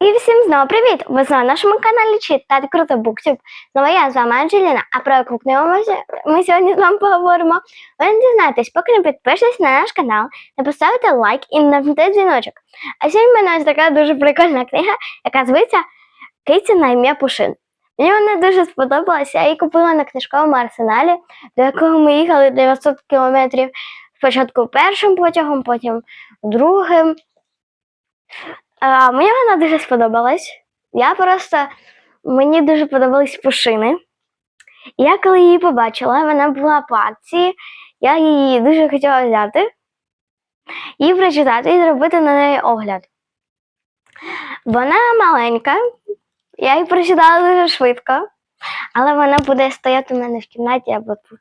І всім знову привіт! Ви на нашому каналі Читати Круто Буктюб. Знову я з вами Анджеліна, а про яку книгу ми, сьогодні з вами поговоримо. Ви не дізнаєтесь, поки не підпишетесь на наш канал, не поставите лайк і не нажмете дзвіночок. А сьогодні в мене ось така дуже прикольна книга, яка зветься Киці на ім'я Пушин. Мені вона дуже сподобалася, я її купила на книжковому арсеналі, до якого ми їхали 900 кілометрів. Спочатку першим потягом, потім другим. А, мені вона дуже сподобалась. Я просто мені дуже подобались пушини. Я коли її побачила, вона була по акції, я її дуже хотіла взяти, її прочитати і зробити на неї огляд. Вона маленька, я її прочитала дуже швидко, але вона буде стояти у мене в кімнаті або тут.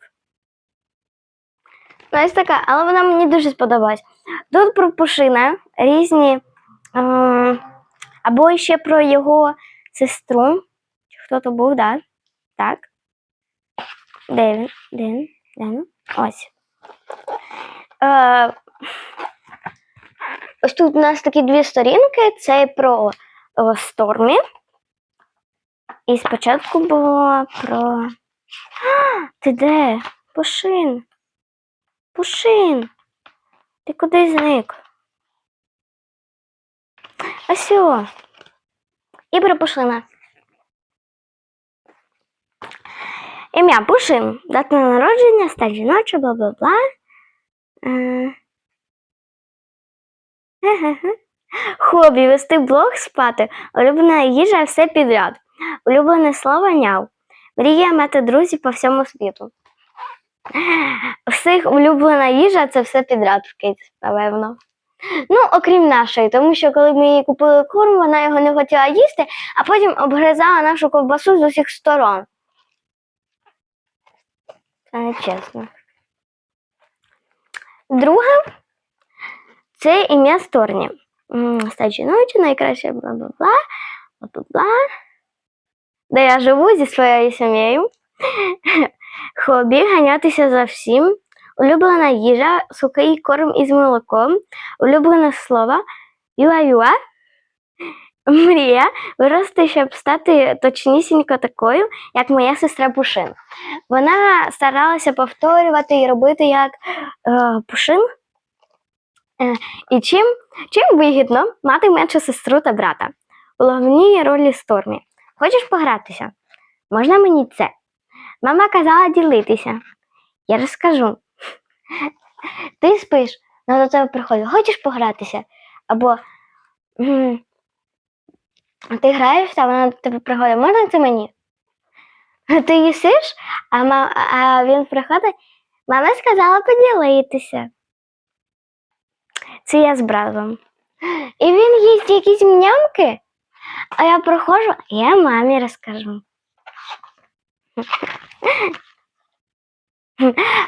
Ну, ось така, але вона мені дуже сподобалась. Тут про пушина різні. Або ще про його сестру. Хто то був, да? так? Де він? Де він? Де він? Ось. Е, ось тут у нас такі дві сторінки. Це про е, Стормі. І спочатку було про. А, ти де? Пушин. Пушин. Ти куди зник? Ось о. І Пушина. Ім'я Пушин. Дата народження, стать жіноча, бла-бла-бла. Е. Хобі, вести блог, спати, улюблена їжа, все підряд. Улюблене слово няв. Мрія мати друзів по всьому світу. Всіх улюблена їжа це все підряд в Кейт, напевно. Ну, окрім нашої, тому що коли ми їй купили корм, вона його не хотіла їсти, а потім обгризала нашу ковбасу з усіх сторон. Це не чесно. Друге це ім'я Сторні. М, Стать жіночі, найкраще бла-бла-бла, бла-бла-бла. Де я живу зі своєю сім'єю. Хобі ганятися за всім. Улюблена їжа, сухий корм із молоком, улюблене слово юа-юа, мрія вирости, щоб стати точнісінько такою, як моя сестра Пушин. Вона старалася повторювати і робити як е, Пушин. Е, і чим, чим вигідно мати меншу сестру та брата? У головній ролі Стормі. Хочеш погратися? Можна мені це? Мама казала ділитися. Я розкажу. Ти спиш, вона до тебе приходить, хочеш погратися? Або «М, ти граєш, а вона до тебе приходить, можна це мені? Ти їсиш, а, ма- а він приходить, мама сказала поділитися. Це я з братом. І він їсть якісь мнямки, а я приходжу, я мамі розкажу.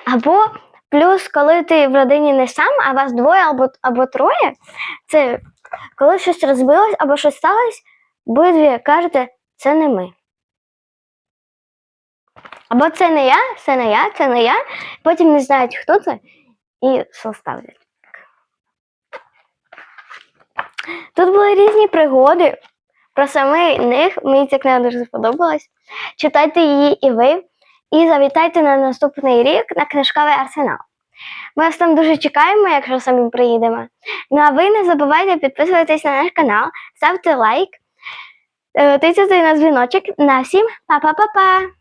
Або плюс, коли ти в родині не сам, а вас двоє або, або троє, це коли щось розбилось або щось сталося, обидві кажете, це не ми. Або це не я, це не я, це не я. Потім не знають, хто це, і составлять. Тут були різні пригоди. Про саме них мені ця книга дуже сподобалась. Читайте її і ви. І завітайте на наступний рік на книжковий арсенал. Ми вас там дуже чекаємо, якщо самі приїдемо. Ну а ви не забувайте підписуватись на наш канал, ставте лайк, е, на дзвіночок. На всім па-па-па-па!